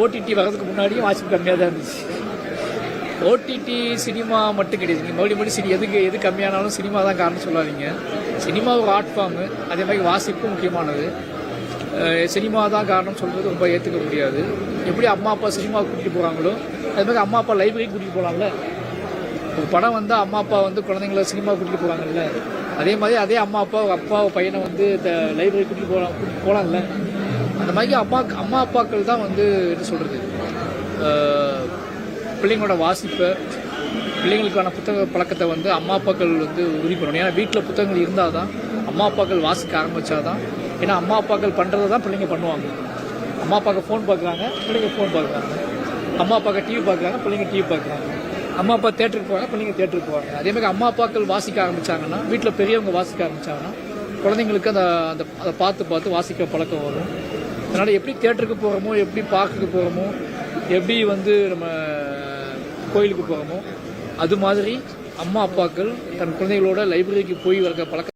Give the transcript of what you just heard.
OTT வர்றதுக்கு முன்னாடியும் வாசிப்பு கம்மியாக தான் இருந்துச்சு. ஓடிடி சினிமா மட்டும் கிடையாது. நீங்கள் மறுபடியும் மறுபடியும் சினி எதுக்கு எது கம்மியானாலும் சினிமா தான் காரணம் சொல்லாதீங்க. சினிமா ஒரு ஆர்ட் ஃபார்மு அதே மாதிரி வாசிப்பும் முக்கியமானது. சினிமா தான் காரணம் சொல்கிறது ரொம்ப ஏற்றுக்க முடியாது. எப்படி அம்மா அப்பா சினிமா கூட்டிகிட்டு போகிறாங்களோ அதே மாதிரி அம்மா அப்பா லைப்ரரிக்கு கூட்டிகிட்டு போகலாம்ல ஒரு படம் வந்து அம்மா அப்பா வந்து குழந்தைங்கள சினிமா கூட்டிகிட்டு போகிறாங்கல்ல அதே மாதிரி அதே அம்மா அப்பா அப்பா பையனை வந்து இந்த லைப்ரரி கூட்டிகிட்டு போகலாம் கூட்டிகிட்டு போகலாம்ல அந்த மாதிரி அம்மா அம்மா அப்பாக்கள் தான் வந்து என்ன சொல்கிறது பிள்ளைங்களோட வாசிப்பை பிள்ளைங்களுக்கான புத்தக பழக்கத்தை வந்து அம்மா அப்பாக்கள் வந்து உறுதி பண்ணணும். ஏன்னா வீட்டில் புத்தகங்கள் இருந்தால் தான் அம்மா அப்பாக்கள் வாசிக்க ஆரம்பித்தாதான் ஏன்னா அம்மா அப்பாக்கள் பண்ணுறதை தான் பிள்ளைங்க பண்ணுவாங்க. அம்மா அப்பாவுக்கு ஃபோன் பார்க்குறாங்க பிள்ளைங்க ஃபோன் பார்க்குறாங்க. அம்மா அப்பாவுக்கு டிவி பார்க்குறாங்க பிள்ளைங்க டிவி பார்க்குறாங்க. அம்மா அப்பா தேட்டருக்கு போவாங்க பிள்ளைங்க தேட்டருக்கு போவாங்க அதே மாதிரி அம்மா அப்பாக்கள் வாசிக்க ஆரம்பித்தாங்கன்னா வீட்டில் பெரியவங்க வாசிக்க ஆரம்பித்தாங்கன்னா குழந்தைங்களுக்கு அந்த அந்த அதை பார்த்து பார்த்து வாசிக்க பழக்கம் வரும். அதனால் எப்படி தேட்டருக்கு போகிறோமோ எப்படி பார்க்குக்கு போகிறோமோ எப்படி வந்து நம்ம கோயிலுக்கு போகிறோமோ அது மாதிரி அம்மா அப்பாக்கள் தன் குழந்தைகளோட லைப்ரரிக்கு போய் வர பழக்கம்